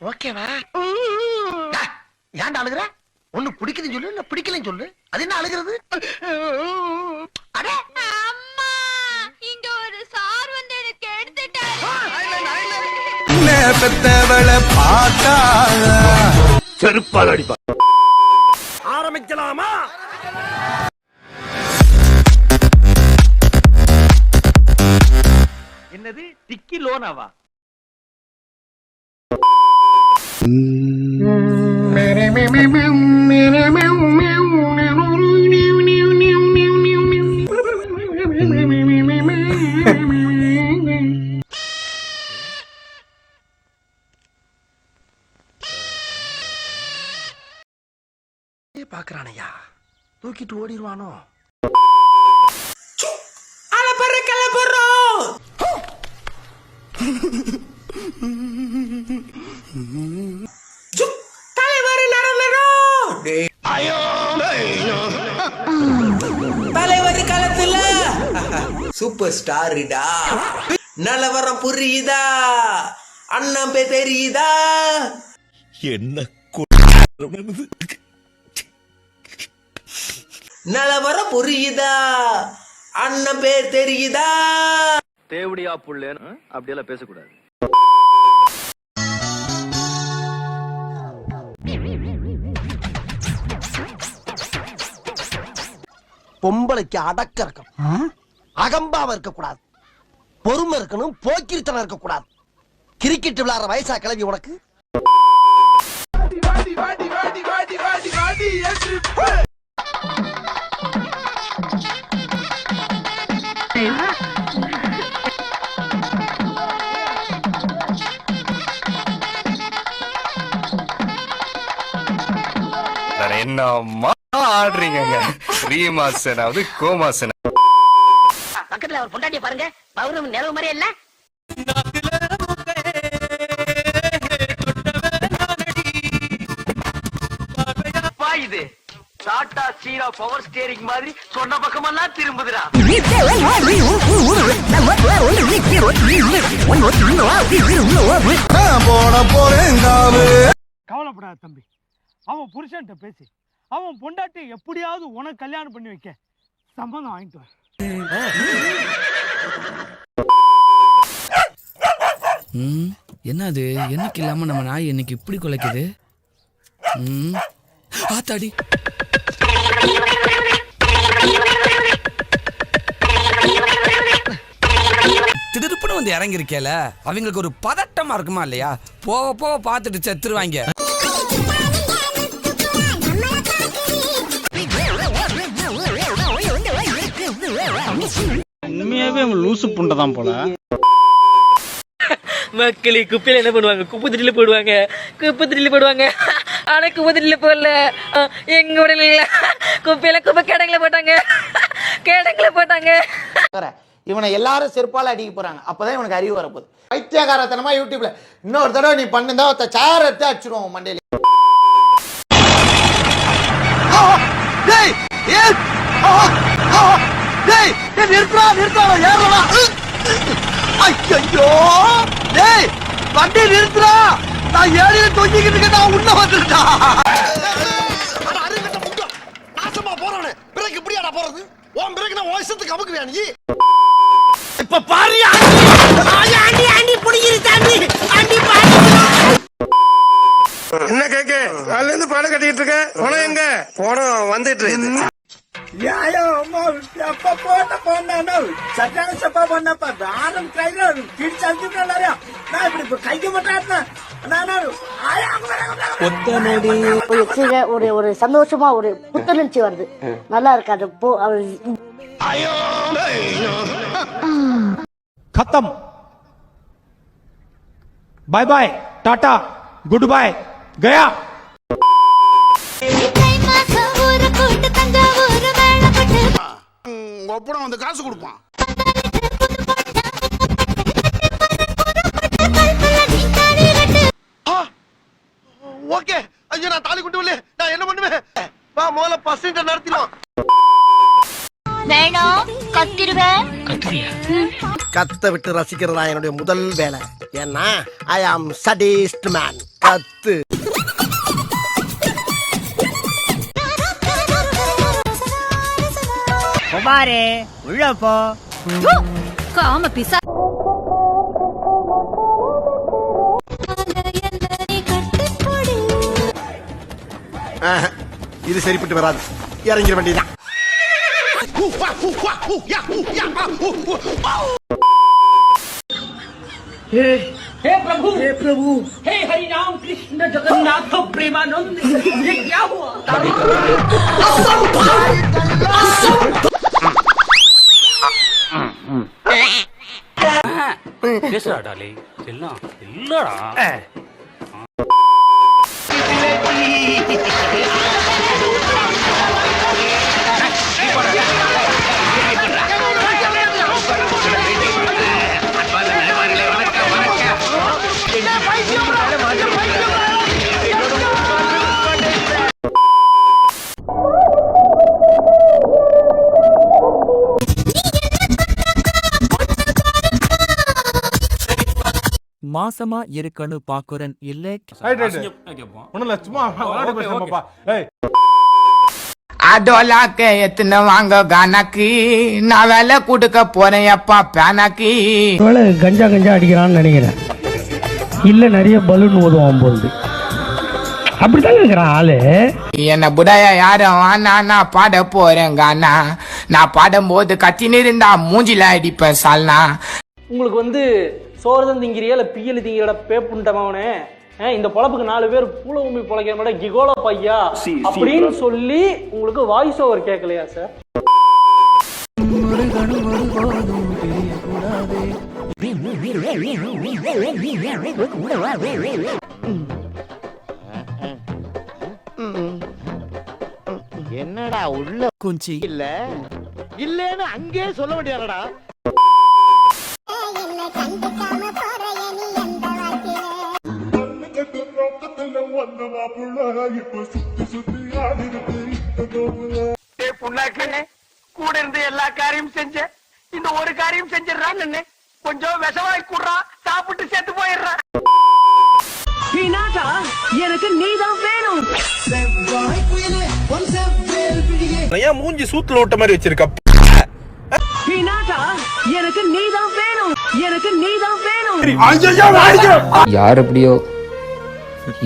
ஓகேவா? ஏன்டா அழுகுற? ஒண்ணு பிடிக்குதுன்னு சொல்லு இல்ல பிடிக்கலன்னு சொல்லு. அது என்ன அழுகிறது? அடே! அம்மா இங்க ஒரு சார் வந்து எனக்கு எடுத்துட்டாரு. பெத்தவளை பார்த்தா செருப்பால் அடிப்பா. ஆரம்பிக்கலாமா? என்னது? டிக்கி லோனாவா? பாக்குறானையா. தூக்கிட்டு ஓடிடுவானோ தலைவர் காலத்துல சூப்பர் ஸ்டாருடா நிலவரம் புரியுதா? அண்ணன் பே தெரியுதா? என்ன நிலவரம் புரியுதா? அண்ணன் பேர் தெரியுதா? தேவடியா புள்ளேன்னு அப்படியெல்லாம் பேசக்கூடாது. பொம்பளைக்கு அடக்க இருக்கணும். அகம்பாவ இருக்க கூடாது பொறுமை இருக்கணும் போக்கிரித்தனம் இருக்க கூடாது கிரிக்கெட் விளையாடுற வயசா கிளம்பி உனக்கு? என்னம்மா ஆடுறீங்க ரீமாசனாவது கோமாசனா? பக்கத்துல அவர் பொண்டாட்டிய பாருங்க பௌர்ணமி நிலவு மாதிரி இல்ல. இது. டாடா சீரா பவர் ஸ்டியரிங் மாதிரி சொன்ன பக்கமெல்லாம் திரும்புதுடா. போன போறேங்காவு கவலைப்படாத தம்பி. அவன் புருஷன்ட்ட பேசி. அவன் பொண்டாட்டி எப்படியாவது உனக்கு கல்யாணம் பண்ணி வைக்க சம்மந்தம் வாங்கிட்டு வர ம் என்னது? என்னைக்கு இல்லாம நம்ம நாய் இன்னைக்கு இப்படி குலைக்குது? ம் ஆத்தாடி. திடுப்புன்னு வந்து இறங்கிருக்கேல அவங்களுக்கு ஒரு பதட்டமா இருக்குமா இல்லையா? போக போக பார்த்துட்டு செத்துருவாங்க. உண்மையாவே அவன் லூசு புண்டை தான் போல. மக்களே குப்பையில என்ன பண்ணுவாங்க? குப்பை தொட்டில போடுவாங்க குப்பை தொட்டில போடுவாங்க ஆனா குப்பை தொட்டில போடல எங்க உடல குப்பையில குப்பை கிடங்குல போட்டாங்க. கிடங்குல போட்டாங்க. இவனை எல்லாரும் செருப்பால அடிக்க போறாங்க. அப்பதான் இவனுக்கு அறிவு வரப்போகுது. பைத்தியகாரத்தனமா யூடியூப்ல இன்னொரு தடவை நீ பண்ணுந்தா ஒருத்த சேர் எடுத்து அடிச்சிருவோம் மண்டையில. நிறுத்துடா நிறுத்துடா ஏறலாம் ஐயோ டேய் வண்டி நிறுத்துடா. நான் ஏறில தொங்கிக்கிட்டு இருக்கேன் நான் உள்ள வந்துட்டா நாசமா போறானே. பிரேக் இப்படியாடா போறது? உன் பிரேக் நான் உன் இஷ்டத்துக்கு அமுக்குவியா நீ? இப்ப பாரியா ஆண்டி. ஆண்டி புடிங்கிரு தாண்டி ஆண்டி என்ன கேக்கு? அதுல இருந்து பாடம் கட்டிட்டு இருக்க. பணம் எங்க? பணம் வந்துட்டு நியாயமா போட்ட போனானோ சட்டான சப்பா பண்ணப்ப தாரம் கையில கிழிச்சு அனுப்பிட்டு நான் இப்படி இப்ப கைக்கு மட்டும் ஒரு ஒரு சந்தோஷமா ஒரு புத்துணர்ச்சி வருது. நல்லா இருக்காது. போ கத்தம். Bye bye tata good bye Gaya गया ஒப்படம் வந்து காசு கொடுப்பான். ஓகே. ஐயோ நான் தாலி குட்டு நான் என்ன பண்ணுவேன்? வா முதல்ல பசங்க நடத்திடுவோம். வேணும் கத்திருவேன் கத்த விட்டு ரசிக்கிறதா என்னுடைய முதல் வேலை. ஏன்னா ஐ ஆம் சடிஸ்ட் மேன் கத்து. குமாரே உள்ள போ காம பிசா ஆஹ், இது சரிப்பட்டு வராது இறங்கிட வேண்டியதான் हे प्रभु हे प्रभु हे हरि राम कृष्ण जगन्नाथ प्रेमानंद ये क्या हुआ பேசுறா டாலி எல்லாம் இல்லடா மாசமா இருக்கன்னு பாக்குறேன். இல்லை ஒண்ணும் சும்மா விளையாட பேசுறப்பா ஏய். அடோலாக்க எத்தனை வாங்க கானாக்கு. நான் வேலை கொடுக்க போறேன் அப்பா பேனாக்கு. கஞ்சா கஞ்சா அடிக்கிறான்னு நினைக்கிறேன். இல்ல நிறைய பலூன் ஊதுவான் போகுது அப்படித்தாங்க இருக்கிறான் ஆளு? என்ன புடைய யாரும் வானா நான் பாட போறேன் கானா. நான் பாடும்போது கத்தின்னு இருந்தா மூஞ்சில அடிப்பேன் சால்னா. உங்களுக்கு வந்து சோறுதான் திங்கிறியா? இல்ல பியல் திங்கிறட பேப்புண்டமாவனே? இந்த பொழப்புக்கு நாலு பேர் பூல உமி பொழைக்கிற மாதிரி கிகோல பையா? அப்படின்னு சொல்லி உங்களுக்கு வாய்ஸ் ஓவர் கேட்கலையா சார் என்னடா உள்ள குஞ்சி. இல்ல? இல்லன்னு அங்கே சொல்ல வேண்டியடா கூட இருந்து எல்லா காரியம் செஞ்ச இந்த ஒரு காரியம் செஞ்சிடறான் அண்ணே கொஞ்சம் விஷவாய் கூடுறா சாப்பிட்டு செத்து போயிடுறா. எனக்கு நீதான் வேணும். ஏன் மூஞ்சி சூத்துல விட்ட மாதிரி வச்சிருக்க? எனக்கு நீதான் வேணும். எனக்கு நீதான் வேணும். யார் எப்படியோ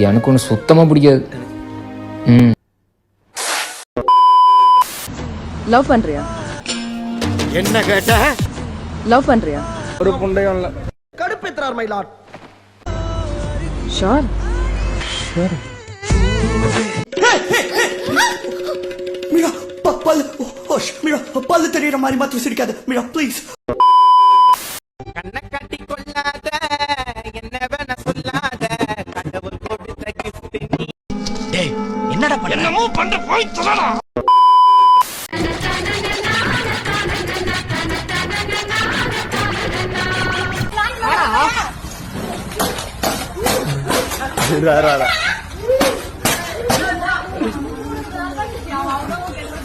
எனக்கு ஒன்று சுத்தமாக பிடிக்காது. ம். லவ் பண்றியா? என்ன கேட்ட? லவ் பண்றியா? ஒரு புண்டையும் இல்ல. கடுப்பேற்றார் மயிலாட் ஷோர் மிரா பல்லு மிரா பல்லு தெரியற மாதிரி மாத்தி வச்சிருக்காது மிரா ப்ளீஸ் என்னமோ பண்ற போய் சொல்லடா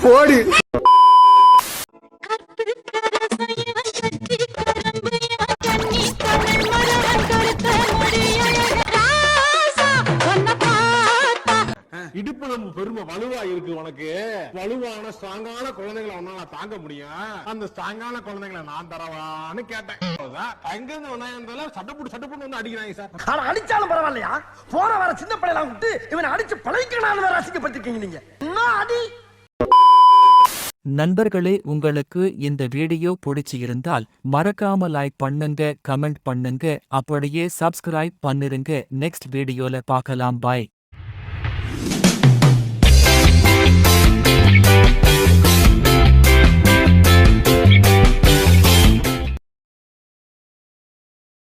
போடி. ஸ்ட்ராங்கான குழந்தைகளை உன்னால தாங்க முடியும். அந்த ஸ்ட்ராங்கான குழந்தைகளை நான் தரவான்னு கேட்டேன். எங்க இருந்து வந்தாங்க இருந்தாலும் சட்டப்பட்டு சட்டப்பட்டு வந்து அடிக்கிறாங்க சார். ஆனா அடிச்சாலும் பரவாயில்லையா? போற வர சின்ன பிள்ளைலாம் விட்டு இவனை அடிச்சு பழகிக்கணும் வேற அசிங்கப்படுத்திருக்கீங்க நீங்க. இன்னும் அடி? நண்பர்களே உங்களுக்கு இந்த வீடியோ பிடிச்சி இருந்தால் மறக்காம லைக் பண்ணுங்க கமெண்ட் பண்ணுங்க அப்படியே சப்ஸ்கிரைப் பண்ணிருங்க. நெக்ஸ்ட் வீடியோல பார்க்கலாம். பாய்